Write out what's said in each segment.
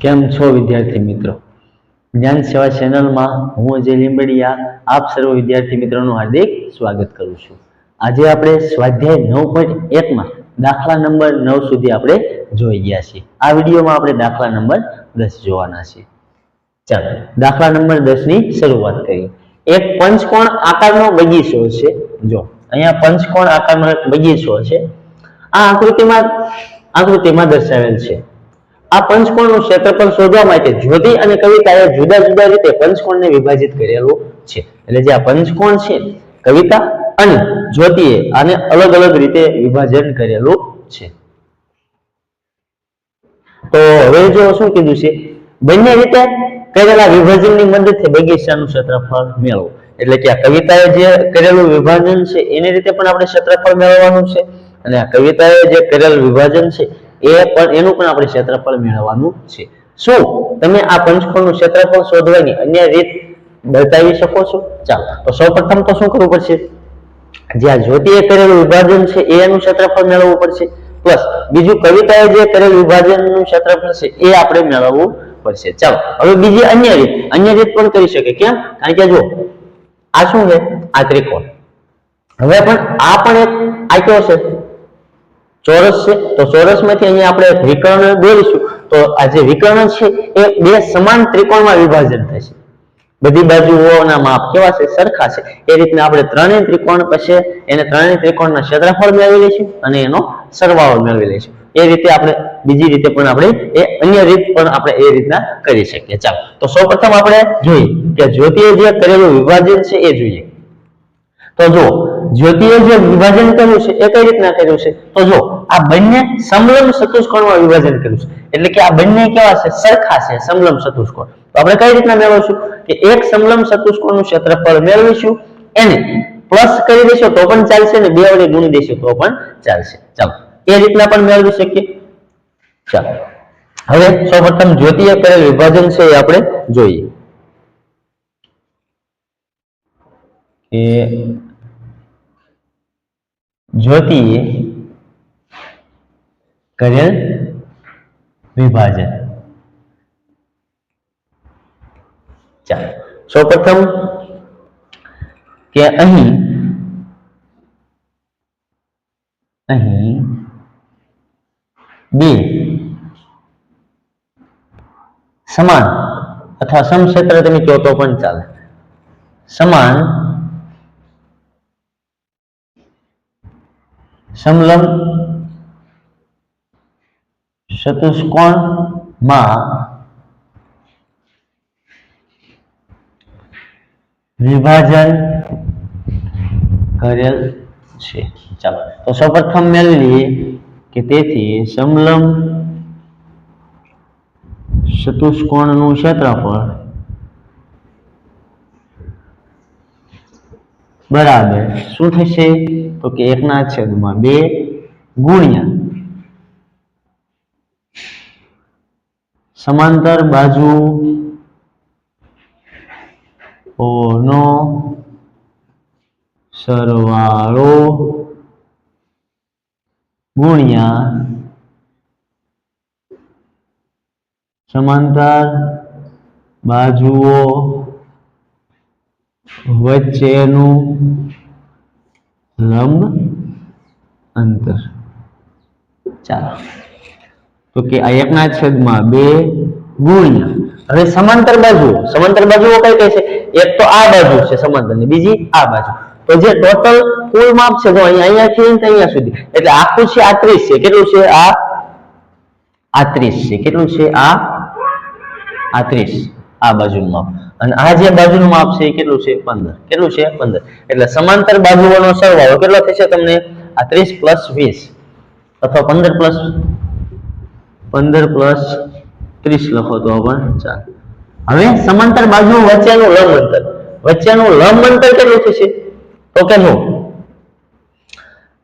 કેમ છો વિદ્યાર્થી મિત્રો? જ્ઞાન સેવા ચેનલમાં હું અજય લીંબડિયા, આપ સર્વ વિદ્યાર્થી મિત્રોનું હાર્દિક સ્વાગત કરું છું. આજે આપણે સ્વાધ્યાય નવ પોઈન્ટ એકમાં દાખલા નંબર નવ સુધી આપણે જોઈ ગયા છીએ. આ વિડીયોમાં આપણે દાખલા નંબર દસ જોવાના છીએ. ચાલો, દાખલા નંબર દસની શરૂઆત કરીએ. એક પંચકોણ આકારનો બગીચો છે. જો, અહીંયા પંચકોણ આકારનો એક બગીચો છે. આ આકૃતિમાં આકૃતિમાં દર્શાવેલ છે. આ પંચકોણનું ક્ષેત્રફળ શોધવા માટે જ્યોતિ અને કવિતાએ જુદા જુદા રીતે પંચકોણને વિભાજિત કરેલું છે. એટલે જે આ પંચકોણ છે, કવિતા અને જ્યોતિએ આને અલગ અલગ રીતે વિભાજન કરેલું છે. તો હવે જો શું કીધું છે? બંને રીતે કરેલા વિભાજનની મદદથી બગીચાનું ક્ષેત્રફળ મેળવો. એટલે કે આ કવિતાએ જે કરેલું વિભાજન છે, એની રીતે પણ આપણે ક્ષેત્રફળ મેળવવાનું છે. અને આ કવિતાએ જે કરેલ વિભાજન છે એ પણ એનું પણ આપણે ક્ષેત્રફળ મેળવવાનું છે. શું? તમે આ પંચકોણનું ક્ષેત્રફળ શોધવાની અન્ય રીત બતાવી શકો છો? ચાલો. તો સૌપ્રથમ તો શું કરવું પડશે? જ્યાં જ્યોતિએ કરેલું વિભાજન છે એનું ક્ષેત્રફળ મેળવવું પડશે. પ્લસ બીજું કવિતાએ જે કરેલું વિભાજનનું ક્ષેત્રફળ છે, એ આપણે મેળવવું પડશે. ચાલો. હવે બીજી અન્ય રીત. અન્ય રીત પણ કરી શકે. કેમ? કારણ કે જો આ શું છે? આ ત્રિકોણ. હવે પણ આ પણ એક, આ કયો છે? ચોરસ છે, તો ચોરસમાંથી અહીંયા આપણે વિકર્ણ દોરીશું. તો આ જે વિકર્ણ છે, એ બે સમાન ત્રિકોણમાં વિભાજન થશે બધી બાજુઓના માપ કેવા છે? સરખા છે. એ રીતના આપણે ત્રણેય ત્રિકોણ પછી એને ત્રણેય ત્રિકોણના ક્ષેત્રફળ મેળવી લઈશું અને એનો સરવાળો મેળવી લઈશું. એ રીતે આપણે બીજી રીતે પણ આપણે એ અન્ય રીત પણ આપણે એ રીતના કરી શકીએ. ચાલો. તો સૌપ્રથમ આપણે જોઈએ કે જ્યોતિએ જે કરેલું વિભાજન છે, એ જોઈએ. તો જો જ્યોતિએ જે વિભાજન કર્યું છે, એ કઈ રીતના કર્યું છે? તો જો આ બંને સમલંબ ચતુષ્કોણમાં વિભાજન કર્યું છે. એટલે કે આ બંને કેવા છે? સરખા છે, સમલંબ ચતુષ્કોણ. તો આપણે કઈ રીતના મેળવશું? કે એક સમલંબ ચતુષ્કોણનું ક્ષેત્રફળ મેળવીશું, એને પ્લસ કરી દેશો તો પણ ચાલશે ને બે વડે ગુણી દેશો તો પણ ચાલશે. ચાલો, એ રીતના પણ મેળવી શકીએ. ચાલો, હવે સૌપ્રથમ જ્યોતિએ કરેલ વિભાજન છે એ આપણે જોઈએ. જ્યોતિએ કરેલ વિભાજન ચાલો સૌપ્રથમ કે અહીં અહીં બે સમાન અથવા સમક્ષેત્ર તમે કહો તો પણ ચાલે સમાન સમલંબ ચતુષ્કોણમાં વિભાજન કરેલ છે ચાલો તો સૌપ્રથમ મેળવી લઈએ કે તેથી સમલંબ ચતુષ્કોણનું ક્ષેત્રફળ બરાબર શું થશે તો કે એકના છેદમાં બે ગુણ્યા. સમાંતર બાજુ ઓનો સરવાળો ગુણ્યા સમાંતર બાજુઓ વચ્ચેનું લંબ અંતર. ચાલો. તો કે એકના છેદમાં બે ગુણ્યા હવે સમાંતર બાજુ સમાંતર બાજુઓ કઈ કઈ છે એક તો આ બાજુ છે સમાંતરની બીજી આ બાજુ. તો જે ટોટલ કુલ માપ છે, જો અહીંયા અહીંયાથી અહીંયા સુધી. એટલે આખું છે આ 30 છે. કેટલું છે? આ આ 30 છે. કેટલું છે? આ આ 30 આ બાજુનું માપ. અને આ જે બાજુનું માપ છે એ કેટલું છે? 15 કેટલું છે? 15 એટલે સમાંતર બાજુઓનો સરવાળો કેટલો થશે તમને? આ 30 પ્લસ 20 અથવા 15 પ્લસ? 15 પ્લસ 30 લખો તો પણ ચાલ. હવે સમાંતર બાજુ વચ્ચેનું લંબ અંતર. વચ્ચેનું લંબ અંતર કેટલું થશે? તો કે નો?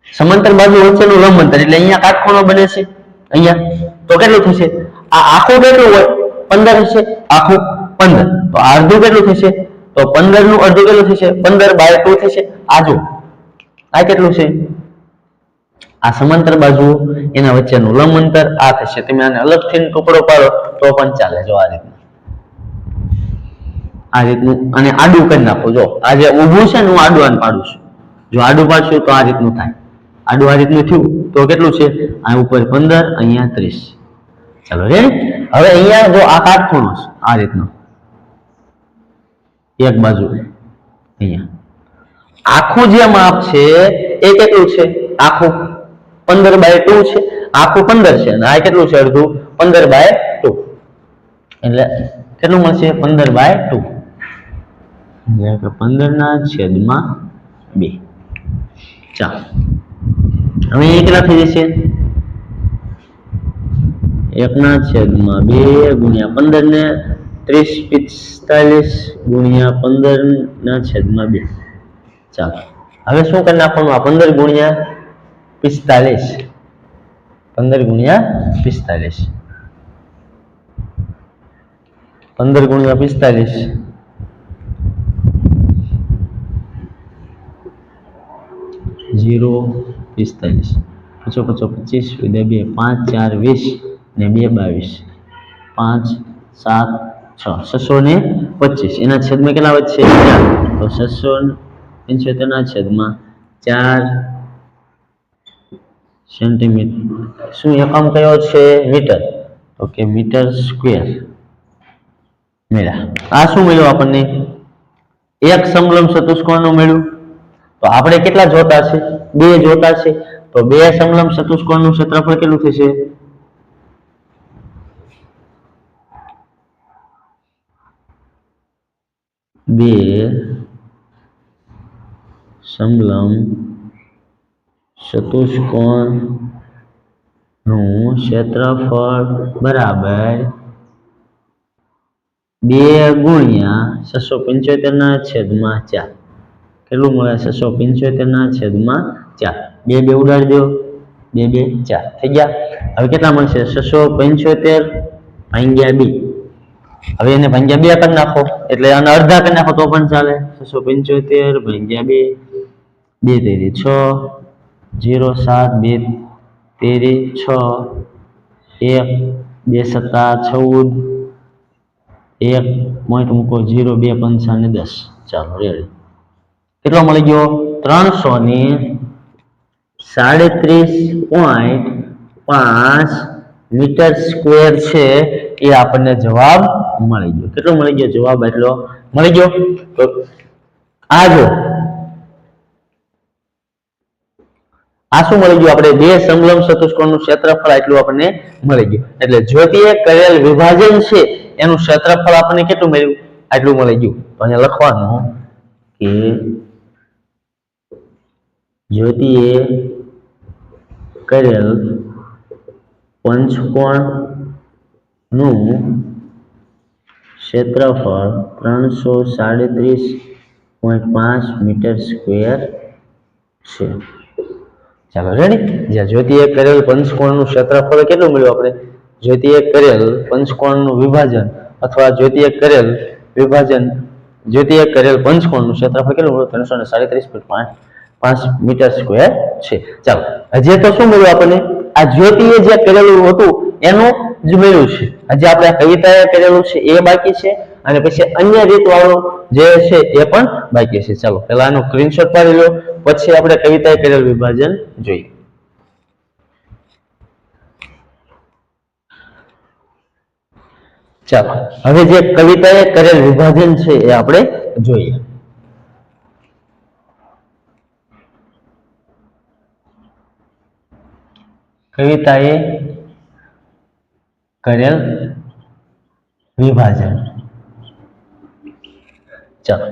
સમાંતર બાજુ વચ્ચેનું લંબ અંતર. એટલે અહીંયા કાટખૂણો બને છે. અહીંયા. તો કેટલું થશે? આ આખું કેટલું હોય? પંદર હશે, આખું પંદર. તો અડધું કેટલું થશે? તો પંદરનું અડધું કેટલું થશે? પંદર બાય ટુ થશે. આ આ કેટલું છે? આ સમાંતર બાજુ, એના વચ્ચેનું લંબ અંતર આ થશે. તમે આને અલગથી ટુકડો પાડો, તો પણ ચાલે જો આ રીતનું. આ રીતનું. અને આડું કરી નાખો. જો, આ જે ઊભું છે ને, હું આડું આને પાડું છું. જો આડું પાડશું તો આ રીતનું થાય. આડું આ રીતનું થયું, તો કેટલું છે? આ ઉપર પંદર, અહીંયા ત્રીસ. ચાલો છે હવે અહીંયા જો આ કાટખૂણો છે આ રીતનો. એક બાજુ. અહીંયા. આખું જે માપ છે, એ કેટલું છે? આખું. પંદર બાય ટુ છે. આખું પંદર છે. અને આ કેટલું છે અડધું? પંદર બાય ટુ એટલે કેટલું મળશે? પંદર બાય ટુ પંદર ના છેદમાં બે. ચાલો. હવે એ કેટલા થઈ જશે? એકના છેદમાં બે ગુણ્યા પંદર ને ત્રીસ પિસ્તાલીસ ગુણ્યા પંદર ના છેદમાં બે. ચાલો. હવે શું કરી નાખવાનું? આ પંદર ગુણ્યા પિસ્તાલીસ. પંદર ગુણ્યા પિસ્તાલીસ. પંદર ગુણ્યા પિસ્તાલીસ. જીરો પિસ્તાલીસ. પચો પચો પચીસ બે, પાંચ, ચાર, વીસ. ને બે બાવીસ. પાંચ, સાત, છ. છસો ને પચીસ. એના છેદમાં કેટલા વધશે? ચાર. તો છસો પંચોતેરના છેદમાં ચાર સેન્ટીમીટર શું એકમ કયો છે? મીટર. Okay metre square. મેળા. આ શું મળ્યું આપણને? એક સમલંબ ચતુષ્કોણનું મળ્યું. તો આપણે કેટલા જોતા છે? બે જોતા છે. તો બે સમલંબ ચતુષ્કોણનું ક્ષેત્રફળ કેટલું થશે? બે, સમલંબ સતુષ્કોણનું ક્ષેત્રફળ, બરાબર. બે ગુણ્યા છસો પંચોતેર ના છેદમાં ચાર. કેટલું મળે છસો પંચોતેર ના છેદમાં ચાર? બે બે ઉડાડી દો. બે બે, ચાર. થઈ ગયા? હવે કેટલા મળશે? છસો પંચોતેર ભાંગ્યા બી. હવે એને ભાંગ્યા બે કરી નાખો. એટલે આને અડધા કરી નાખો તો પણ ચાલે. છસો પંચોતેર ભાંગ્યા બે. બે તેરી છ. જીરો સાત, બે તેરી છ. એક, બે સત્તા, ચૌદ. એક પોઈન્ટ મૂકો, જીરો, બે, પંચા ને દસ. ચાલો રેડી કેટલો મળી ગયો? ત્રણસો ને સાડત્રીસ પોઈન્ટ પાંચ મીટર સ્ક્વેર છે એ આપણને જવાબ મળી ગયો. કેટલો મળી ગયો? જવાબ એટલો મળી ગયો? તો આ જો. આ શું મળી ગયું? આપણે બે સમલંબ ચતુષ્કોણનું ક્ષેત્રફળ એટલું આપણને મળી ગયું. એટલે જ્યોતિએ કરેલ વિભાજન છે, એનું ક્ષેત્રફળ આપણને કેટલું મળ્યું? આટલું મળી ગયું. તો અહીંયા લખવાનું કે જ્યોતિએ કરેલ પંચકોણનું ક્ષેત્રફળ ત્રણસો સાડત્રીસ પોઈન્ટ પાંચ મીટર સ્ક્વેર છે. ચાલો રેડી જ્યાં જ્યોતિએ કરેલ પંચકોણનું ક્ષેત્રફળ કેટલું મળ્યું આપણે? જ્યોતિએ કરેલ પંચકોણનું વિભાજન અથવા જ્યોતિએ કરેલ વિભાજન, જ્યોતિએ કરેલ પંચકોણનું ક્ષેત્રફળ કેટલું મળ્યું? ત્રણસો ને સાડત્રીસ પોઈન્ટ પાંચ પાંચ મીટર સ્ક્વેર છે. ચાલો, હજી તો શું મળ્યું આપણને? આ જ્યોતિએ જે કરેલું હતું, એનું જ મેળવ્યું છે. હજી આપણે કવિતાએ કરેલું છે, એ બાકી છે. અને પછી અન્ય રીત વાળું જે છે, એ પણ બાકી છે. ચાલો પેલા આનું સ્ક્રીનશોટ પાડી લો, પછી આપણે કવિતાએ કરેલ વિભાજન જોઈએ. ચાલો, હવે જે કવિતાએ કરેલ વિભાજન છે, એ આપણે જોઈએ. કવિતાએ કરેલ વિભાજન. ચાલો.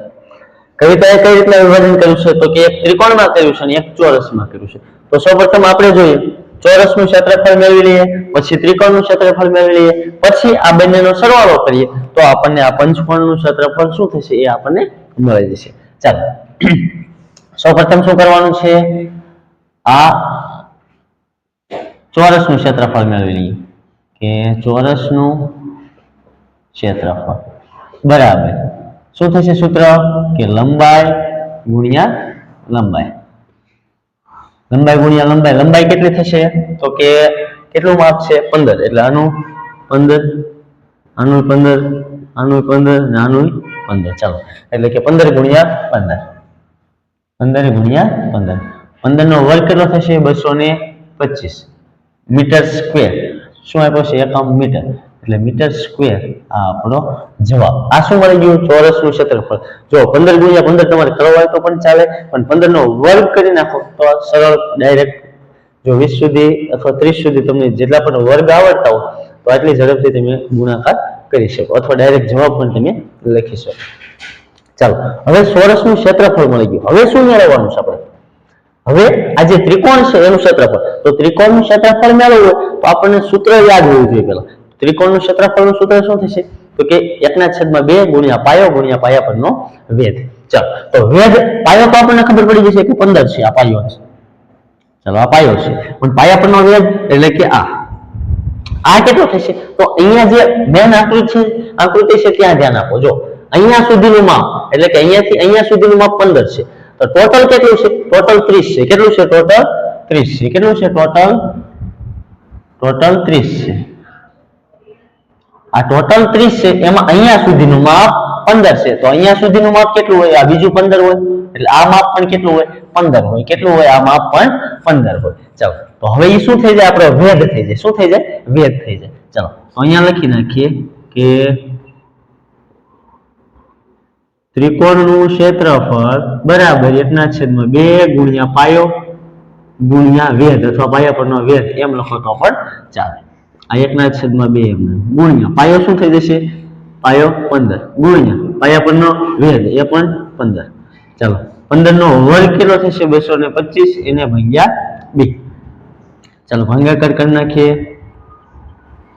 કવિતાએ કઈ રીતના વિભાજન કર્યું છે? તો કે એક ત્રિકોણમાં કર્યું છે અને એક ચોરસમાં કર્યું છે. તો સૌપ્રથમ આપણે જોઈએ. ચોરસનું ક્ષેત્રફળ મેળવી લઈએ, પછી ત્રિકોણનું ક્ષેત્રફળ મેળવી લઈએ, પછી આ બંનેનો સરવાળો કરીએ. તો આપણને આ પંચકોણનું ક્ષેત્રફળ શું થશે? એ આપણને મળી જશે. ચાલો. સૌપ્રથમ શું કરવાનું છે? આ ચોરસનું ક્ષેત્રફળ મેળવી લઈએ. કે ચોરસનું ક્ષેત્રફળ. બરાબર. શું થશે સૂત્ર? કે લંબાઈ ગુણ્યા લંબાઈ. લંબાઈ ગુણ્યા લંબાઈ. લંબાઈ કેટલી થશે? તો કે કેટલું માપ છે? પંદર. એટલે આનું પંદર આનું પંદર આનું પંદર ને આનું પંદર. ચાલો. એટલે કે પંદર ગુણ્યા પંદર. પંદર ગુણ્યા પંદર. પંદર નો વર્ગ કેટલો થશે? બસો ને પચીસ. Metre square. શું આપ્યો છે? એકમ મીટર. એટલે મીટર સ્ક્વેર આ આપણો જવાબ. આ શું મળી ગયું? ચોરસનું ક્ષેત્રફળ. જો પંદર ગુણ્યા પંદર તમારે કરવા હોય તો પણ ચાલે, પણ પંદર નો વર્ગ કરી નાખો તો સરળ ડાયરેક્ટ જો વીસ સુધી અથવા ત્રીસ સુધી તમને જેટલા પણ વર્ગ આવડતા હોય, તો આટલી ઝડપથી તમે ગુણાકાર કરી શકો અથવા ડાયરેક્ટ જવાબ પણ તમે લખી શકો. ચાલો, હવે ચોરસનું ક્ષેત્રફળ મળી ગયું. હવે શું મેળવવાનું છે આપણે? હવે આ જે ત્રિકોણ છે એનું ક્ષેત્રફળ. તો ત્રિકોણનું ક્ષેત્રફળ મેળવવું તો આપણને સૂત્ર યાદ હોવું જોઈએ પેલા ત્રિકોણનું ક્ષેત્રફળનું સૂત્ર શું થશે? તો કે એકના છેદમાં બે ગુણ્યા પાયો ગુણ્યા પાયા પરનો વેધ. ચાલો, તો વેધ પાયો તો આપણને ખબર પડી જશે કે પંદર છે, આ પાયો છે. ચાલો, આ પાયો છે. પણ પાયા પરનો વેધ એટલે કે આ. આ કેટલો થશે? તો અહીંયા જે મેન આકૃતિ છે આકૃતિ છે ત્યાં ધ્યાન આપો. જો, અહીંયા સુધીનું માપ, એટલે કે અહીંયાથી અહીંયા સુધીનું માપ પંદર છે. તો ટોટલ કેટલું છે? ટોટલ ત્રીસ છે. કેટલું છે ટોટલ ત્રીસ છે. કેટલું છે ટોટલ ટોટલ ત્રીસ છે. આ ટોટલ ત્રીસ છે, એમાં અહીંયા સુધીનું માપ પંદર છે. તો અહીંયા સુધીનું માપ કેટલું હોય? આ બીજું પંદર હોય. એટલે આ માપ પણ કેટલું હોય? પંદર હોય. કેટલું હોય? આ માપ પણ પંદર હોય. ચાલો. તો હવે એ શું થઈ જાય? આપણે વેદ થઈ જાય. શું થઈ જાય? વેદ થઈ જાય. ચાલો. અહીંયા લખી નાખીએ કે ત્રિકોણનું ક્ષેત્રફળ બરાબર એકના છેદમાં બે ગુણ્યા પાયો ગુણ્યા વેધ અથવા પાયા પરનો વેધ એમ લખો તો પણ ચાલે. આ એકના છેદમાં બે એમ ગુણ્યા પાયો શું થઈ જશે? પાયો પંદર. ગુણ્યા પાયા પરનો વેધ એ પણ પંદર. ચાલો પંદર નો વર્ગ કેટલો થશે? બસો ને પચીસ, એને ભાગ્યા બે. ચાલો ભાંગ્યા કરી નાખીએ.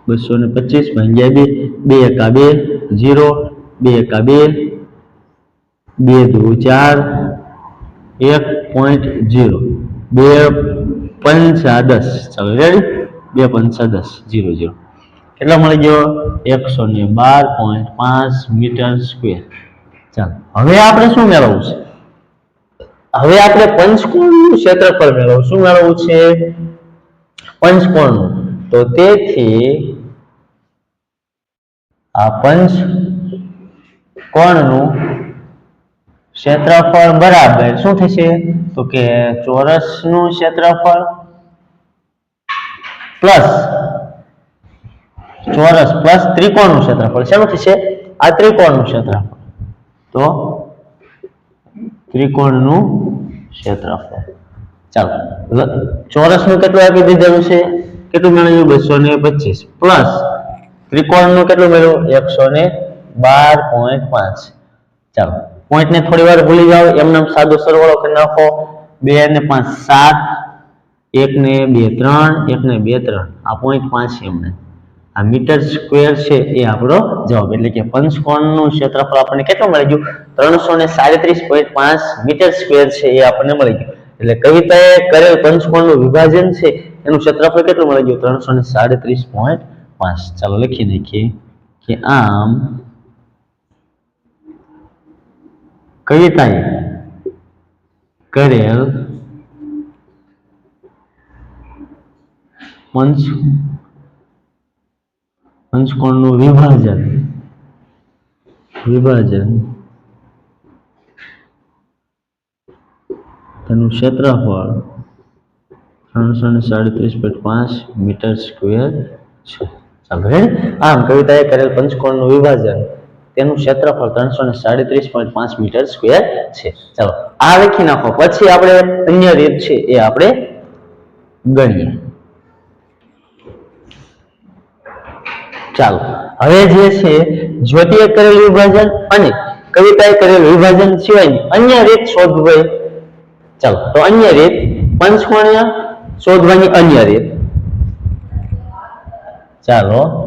બસો ને પચીસ ભાગ્યા બે. બે એકા બે જીરો બે એકા બે બે દુ ચાર, એક પોઈન્ટ જીરો બે પંચા દસ. ચાલો રેડી બે પંચા દસ જીરો જીરો કેટલા મળી ગયો? એકસો ને બાર પોઈન્ટ પાંચ મીટર સ્ક્વેર ચાલો, હવે આપણે શું મેળવવું છે? હવે આપણે પંચકોણનું ક્ષેત્રફળ મેળવવું. શું મેળવવું છે? પંચકોણનું. તો તેથી આ પંચ કોણનું ક્ષેત્રફળ બરાબર શું થશે? તો કે ચોરસનું ક્ષેત્રફળ પ્લસ ચોરસ પ્લસ ત્રિકોણનું ક્ષેત્રફળ. શેનું થશે? આ ત્રિકોણનું ક્ષેત્રફળ. તો ત્રિકોણનું ક્ષેત્રફળ. ચાલો. ચોરસનું કેટલું આપી દીધેલું છે? કેટલું મેળવ્યું? બસો ને પચીસ. પ્લસ ત્રિકોણનું કેટલું મેળવ્યું? એકસો ને બાર પોઈન્ટ પાંચ. ચાલો. પોઈન્ટ ને થોડી વાર ભૂલી જાઓ. એમને સાદો સરવાળો કરી નાખો. બે ને પાંચ, સાત. એક ને બે, ત્રણ. એક ને બે, ત્રણ. આ પોઈન્ટ પાંચ એમને. આ મીટર સ્ક્વેર છે એ આપણો જવાબ. એટલે કે પંચકોણનું ક્ષેત્રફળ આપણને કેટલું મળી ગયું? ત્રણસો ને સાડત્રીસ પોઈન્ટ પાંચ મીટર સ્ક્વેર છે એ આપણને મળી ગયું. એટલે કવિતાએ કરેલ પંચકોણનું વિભાજન છે એનું ક્ષેત્રફળ કેટલું મળી ગયું? ત્રણસો ને સાડત્રીસ પોઈન્ટ પાંચ. ચાલો લખી નાખીએ કે આમ કવિતાએ કરેલ. પંચ પંચકોણનું વિભાજન. વિભાજન. તેનું ક્ષેત્રફળ ત્રણસો ને સાડત્રીસ પોઈન્ટ પાંચ મીટર સ્ક્વેર છે. આમ કવિતાએ કરેલ પંચકોણનું વિભાજન. તેનું ક્ષેત્રફળ ત્રણસો ને સાડત્રીસ પોઈન્ટ પાંચ મીટર સ્ક્વેર છે. ચાલો, આ લખી નાખો. પછી આપણે અન્ય રીત છે એ આપણે ગણીએ. ચાલો, હવે જે છે જ્યોતિએ કરેલું વિભાજન અને કવિતાએ કરેલું વિભાજન સિવાયની અન્ય રીત શોધવી ચાલો, તો અન્ય રીત પંચકોણીય શોધવાની અન્ય રીત. ચાલો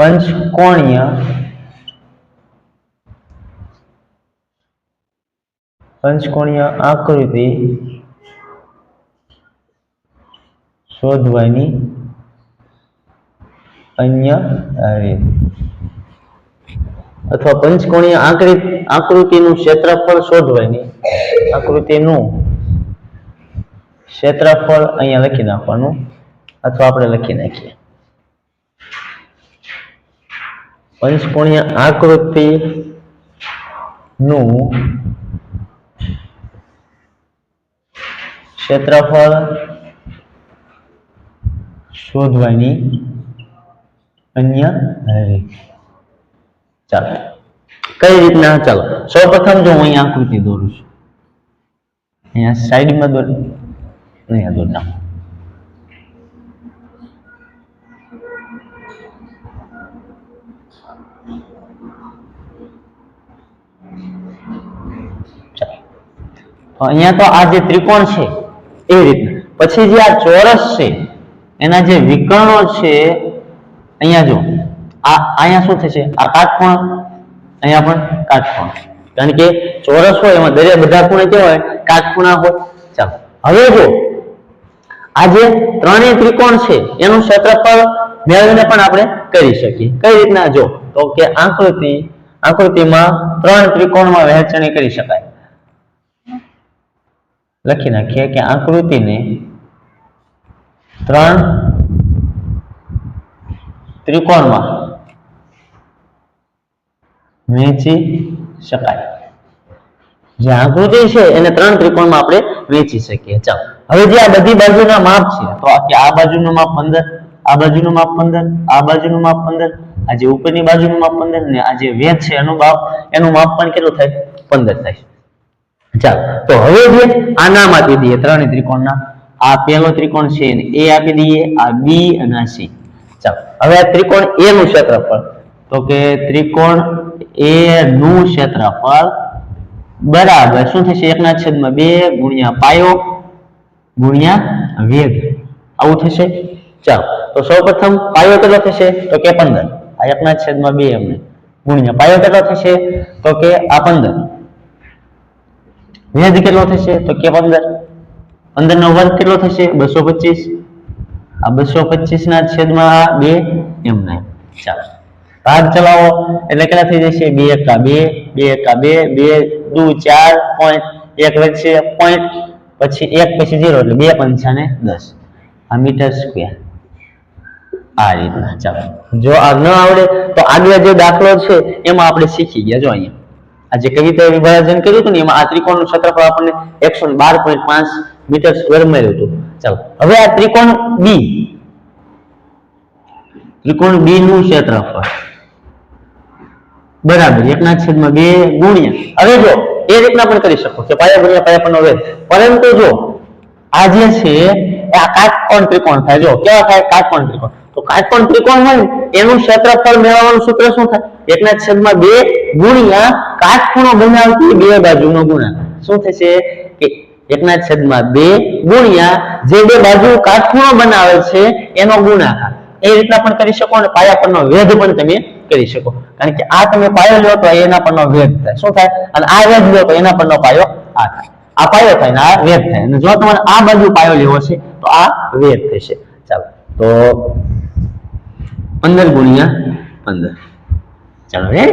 પંચકોણીય પંચકોણીય આકૃતિ શોધવાની અન્ય રીત. અથવા પંચકોણીય આકૃતિ આકૃતિનું ક્ષેત્રફળ શોધવાની આકૃતિનું ક્ષેત્રફળ અહીંયા લખી નાખવાનું. અથવા આપણે લખી નાખીએ. પંચકોણીય આકૃતિ નું ક્ષેત્રફળ શોધવાની અન્ય રીત. ચાલો. કઈ રીતના? ચાલો. સૌપ્રથમ જો હું અહીંયા આકૃતિ દોરું છું. અહીંયા સાઈડમાં દોર. અહીંયા દોર અહીંયા તો આ જે ત્રિકોણ છે, એ રીતના. પછી જે આ ચોરસ છે, એના જે વિકર્ણો છે, અહીંયા જો આ, અહીંયા શું થશે? આ કાટકોણ, અહીંયા પણ કાટકોણ. કારણ કે ચોરસ હોય, એમાં દરેક બધા ખૂણે કેવા હોય કાટખૂણા હોય. ચાલો, હવે જો આ જે ત્રણેય ત્રિકોણ છે, એનું ક્ષેત્રફળ મેળવીને પણ આપણે કરી શકીએ. કઈ રીતના? જો તો કે આકૃતિ, આકૃતિમાં ત્રણ ત્રિકોણમાં વહેંચણી કરી શકાય. લખી નાખીએ કે આકૃતિને ત્રણ ત્રિકોણમાં વહેંચી શકાય. જે આકૃતિ છે એને ત્રણ ત્રિકોણમાં આપણે વેચી શકીએ. ચાલો. હવે જે આ બધી બાજુના માપ છે, તો કે આ બાજુનું માપ પંદર, આ બાજુનું માપ પંદર, આ બાજુનું માપ પંદર, આ જે ઉપરની બાજુનું માપ પંદર ને આ જે વેચ છે એનું માપ એનું માપ પણ કેટલું થાય? પંદર થાય. ચાલો, તો હવે જે આપી દઈએ ત્રણેય ત્રિકોણના, આ પહેલો ત્રિકોણ છે એ આપી દઈએ, આ બી અને આ સી. ચાલો, હવે આ ત્રિકોણ એ નું ક્ષેત્રફળ, તો કે ત્રિકોણ એ નું ક્ષેત્રફળ બરાબર શું થશે? એકના છેદમાં બે ગુણ્યા પાયો ગુણ્યા વેગ. આવું થશે? ચાલો, તો સૌપ્રથમ પાયો કેટલો થશે? તો કે પંદર. આ એકના છેદમાં બે એમને. ગુણ્યા પાયો કેટલો થશે? તો કે આ પંદર. વેદ કેટલો થશે? તો કે પંદર પંદર નો વર્ગ કેટલો થશે? બસો પચીસ. આ બસો પચીસ ના છેદમાં બે એમને ચાલો. ભાગ ચલાવો. એટલે કેટલા થઈ જશે? બે એકા બે બે એકા બે બે દુ ચાર પોઈન્ટ એક વધશે પોઈન્ટ પછી એક પછી ઝીરો એટલે બે પંચાને દસ. આ મીટર સ્ક્વેર. આ રીતના. ચાલો. જો આ ન આવડે તો આગળ જે દાખલો છે, એમાં આપણે શીખી ગયા. જો અહીંયા. આ જે કવિતા વિભાજન કર્યું હતું ને, એમાં આ ત્રિકોણનું ક્ષેત્રફળ આપણને એકસો બાર પોઈન્ટ પાંચ મીટર સ્ક્વેર મળ્યું હતું. ચાલો, હવે આ ત્રિકોણ બી ત્રિકોણ બી નું ક્ષેત્રફળ. બરાબર, એકના છેદમાં બે ગુણ્યા. હવે જો, એ રીતના પણ કરી શકો કે પાયા ગુણ્યા, પાયા પણ વેધ પરંતુ જો, આ જે છે આ કાટકોણ ત્રિકોણ થાય. જો, કેવા થાય? કાટકોણ ત્રિકોણ. તો કાટકોણ ત્રિકોણ હોય એનું ક્ષેત્રફળ મેળવવાનું સૂત્ર શું થાય? એકના છેદમાં બે ગુણ્યા કાટખૂણો બનાવતી બે બાજુનો ગુણાકાર શું થશે? કે એકના છેદમાં બે ગુણ્યા જે બે બાજુ કાટખૂણો બનાવે છે, એનો ગુણાકાર. એ રીતના પણ કરી શકો અને પાયા પરનો વેધ પણ તમે કરી શકો. કારણ કે આ તમે પાયો લો તો એના પરનો વેધ થાય. શું થાય? અને આ વેધ લો તો એના પરનો પાયો આ થાય. આ પાયો થાય ને આ વેધ થાય. અને જો તમારે આ બાજુ પાયો લેવો છે, તો આ વેધ થશે. ચાલો. તો પંદર ગુણ્યા પંદર. ચાલો રે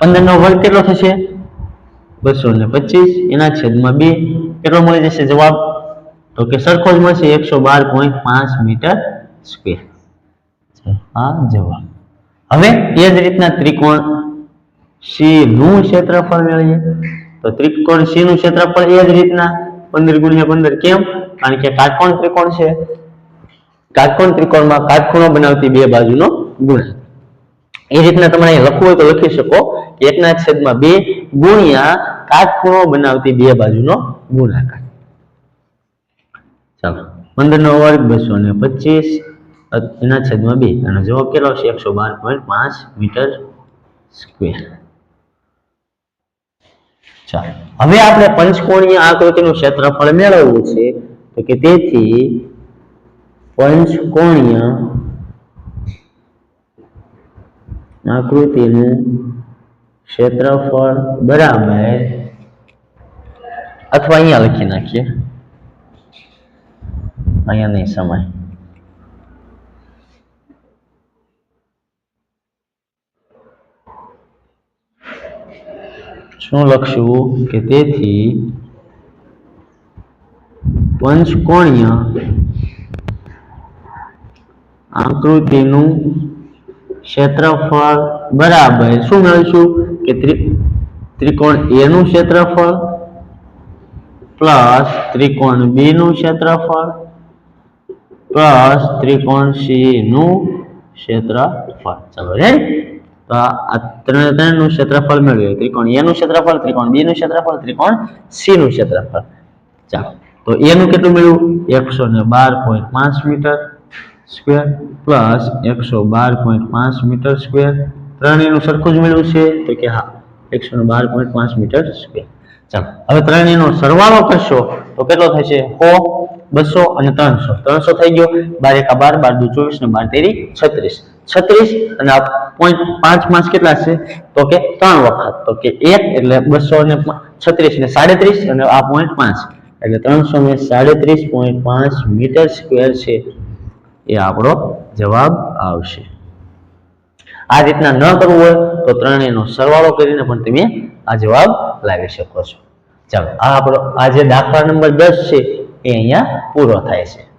પંદર નો વર્ગ કેટલો થશે? બસો ને પચીસ, એના છેદમાં બે. કેટલો મળી જશે જવાબ? તો કે સરખો જ મળશે, એકસો બાર પોઈન્ટ પાંચ મીટર સ્ક્વેર આ જવાબ. હવે એ જ રીતના ત્રિકોણ સી નું ક્ષેત્રફળ મેળવીએ. તો ત્રિકોણ સી નું ક્ષેત્રફળ એ જ રીતના પંદર ગુણ્યા પંદર કેમ? કારણ કે કાટકોણ ત્રિકોણ છે. કાટકોણ ત્રિકોણમાં કાટખૂણો બનાવતી બે બાજુનો ગુણ એ રીતના તમારે લખવું હોય તો લખી શકો. એકના છેદમાં બે ગુણ્યા કાટખૂણો બનાવતી બે બાજુનો ગુણાકાર. ચાલો પંદર નો વર્ગ બસો ને પચીસ, એના છેદમાં બે. અને જવાબ કેટલો આવશે? એકસો બાર પોઈન્ટ પાંચ મીટર સ્ક્વેર. ચાલો, હવે આપણે પંચકોણીય આકૃતિનું ક્ષેત્રફળ મેળવવું છે તો કે તેથી પંચકોણીય આકૃતિનું ક્ષેત્રફળ બરાબર અથવા અહીંયા લખી નાખીએ. અહીંયા નહીં સમય. શું લખશું કે તેથી પંચકોણીય આકૃતિનું ક્ષેત્રફળ બરાબર શું મેળવીશું? કે ત્રિકોણ એનું ક્ષેત્રફળ પ્લસ ત્રિકોણ બીનું ક્ષેત્રફળ પ્લસ ત્રિકોણ C નું ક્ષેત્રફળ. ચાલો રે તો આ ત્રણે ત્રણનું ક્ષેત્રફળ મેળવ્યું ત્રિકોણ એ નું ક્ષેત્રફળ, ત્રિકોણ B નું ક્ષેત્રફળ, ત્રિકોણ C નું ક્ષેત્રફળ. ચાલો, તો એનું કેટલું મળ્યું એકસો ને બાર પોઈન્ટ પાંચ મીટર સ્ક્વેર પ્લસ એકસો બાર પોઈન્ટ પાંચ મીટર સ્ક્વેર ત્રણેયનું સરખું જ મેળવ્યું છે? તો કે હા, એકસો બાર પોઈન્ટ પાંચ મીટર સ્ક્વેર ચાલો, હવે ત્રણેયનો સરવાળો કરશો, તો કેટલો થશે સો બસો અને ત્રણસો. ત્રણસો થઈ ગયો. બાર એકા બાર બાર દુ ચોવીસ ને બાર તેરી છત્રીસ. છત્રીસ અને આ પોઈન્ટ પાંચ પાંચ કેટલા છે? તો કે ત્રણ વખત. તો કે એક એટલે બસો ને છત્રીસ ને સાડત્રીસ અને આ પોઈન્ટ પાંચ. એટલે ત્રણસો ને સાડત્રીસ પોઈન્ટ પાંચ મીટર સ્ક્વેર છે. એ આપણો જવાબ આવશે. આ રીતના ન કરવું હોય તો ત્રણેયનો સરવાળો કરીને પણ તમે આ જવાબ લાવી શકો છો. ચાલો, આ આપણો, આ જે દાખલા નંબર દસ છે, એ અહીંયા પૂરો થાય છે.